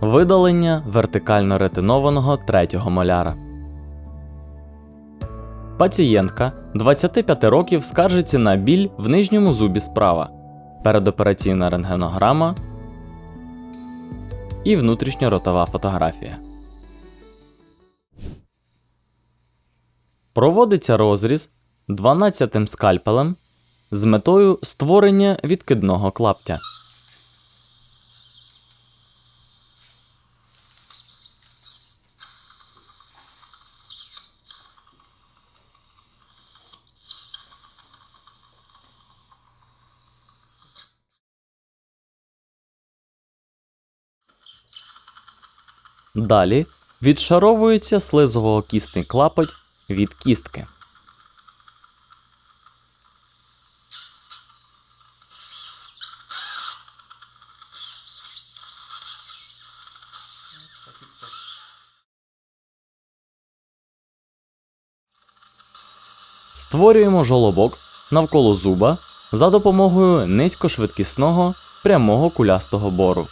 Видалення вертикально ретинованого третього моляра. Пацієнтка 25 років скаржиться на біль в нижньому зубі справа, передопераційна рентгенограма і внутрішньоротова фотографія. Проводиться розріз 12 скальпелем з метою створення відкидного клаптя. Далі відшаровується слизово-кісний клапоть від кістки. Створюємо жолобок навколо зуба за допомогою низькошвидкісного прямого кулястого бору.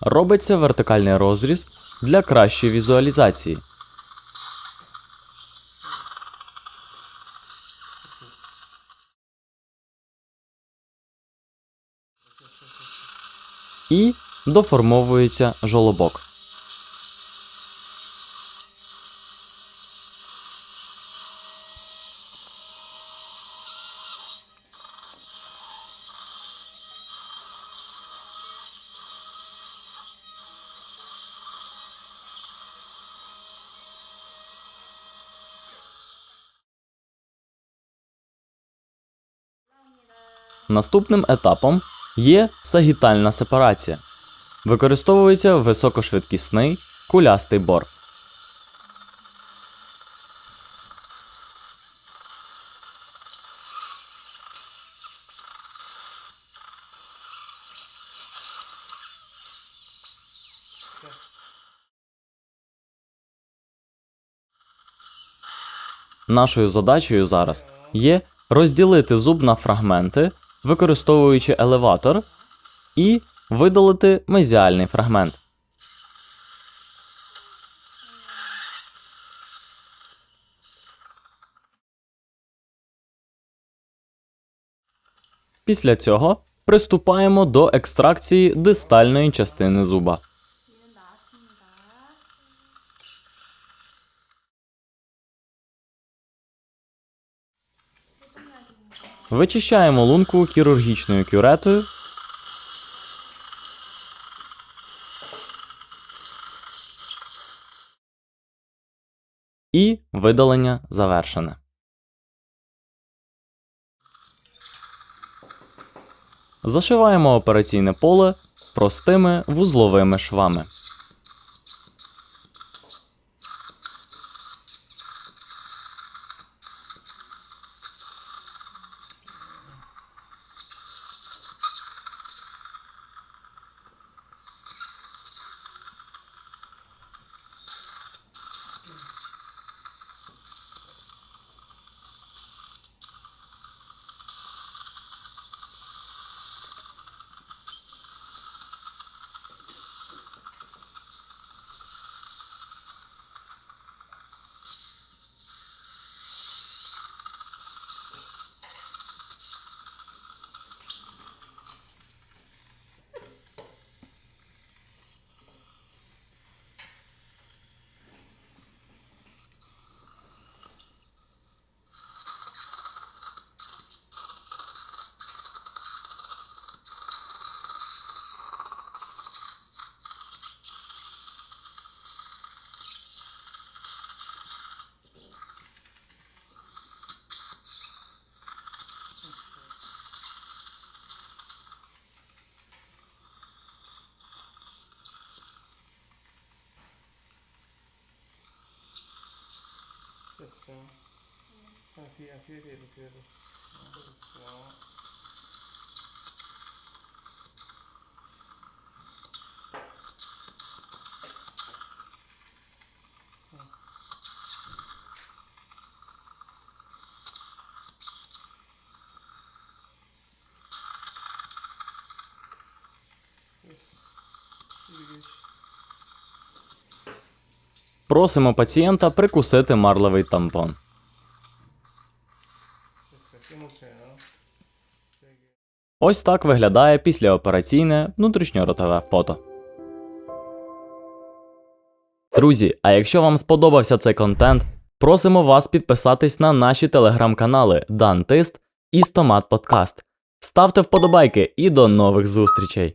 Робиться вертикальний розріз для кращої візуалізації. І доформовується жолобок. Наступним етапом є сагітальна сепарація. Використовується високошвидкісний кулястий бор. Нашою задачею зараз є розділити зуб на фрагменти, використовуючи елеватор, і видалити мезіальний фрагмент. Після цього приступаємо до екстракції дистальної частини зуба. Вичищаємо лунку хірургічною кюретою. І видалення завершене. Зашиваємо операційне поле простими вузловими швами. Just so. Happy, happy, happy, happy, happy. Просимо пацієнта прикусити марлевий тампон. Ось так виглядає післяопераційне внутрішньоротове фото. Друзі, а якщо вам сподобався цей контент, просимо вас підписатись на наші телеграм-канали Дантист і Стомат Подкаст. Ставте вподобайки і до нових зустрічей!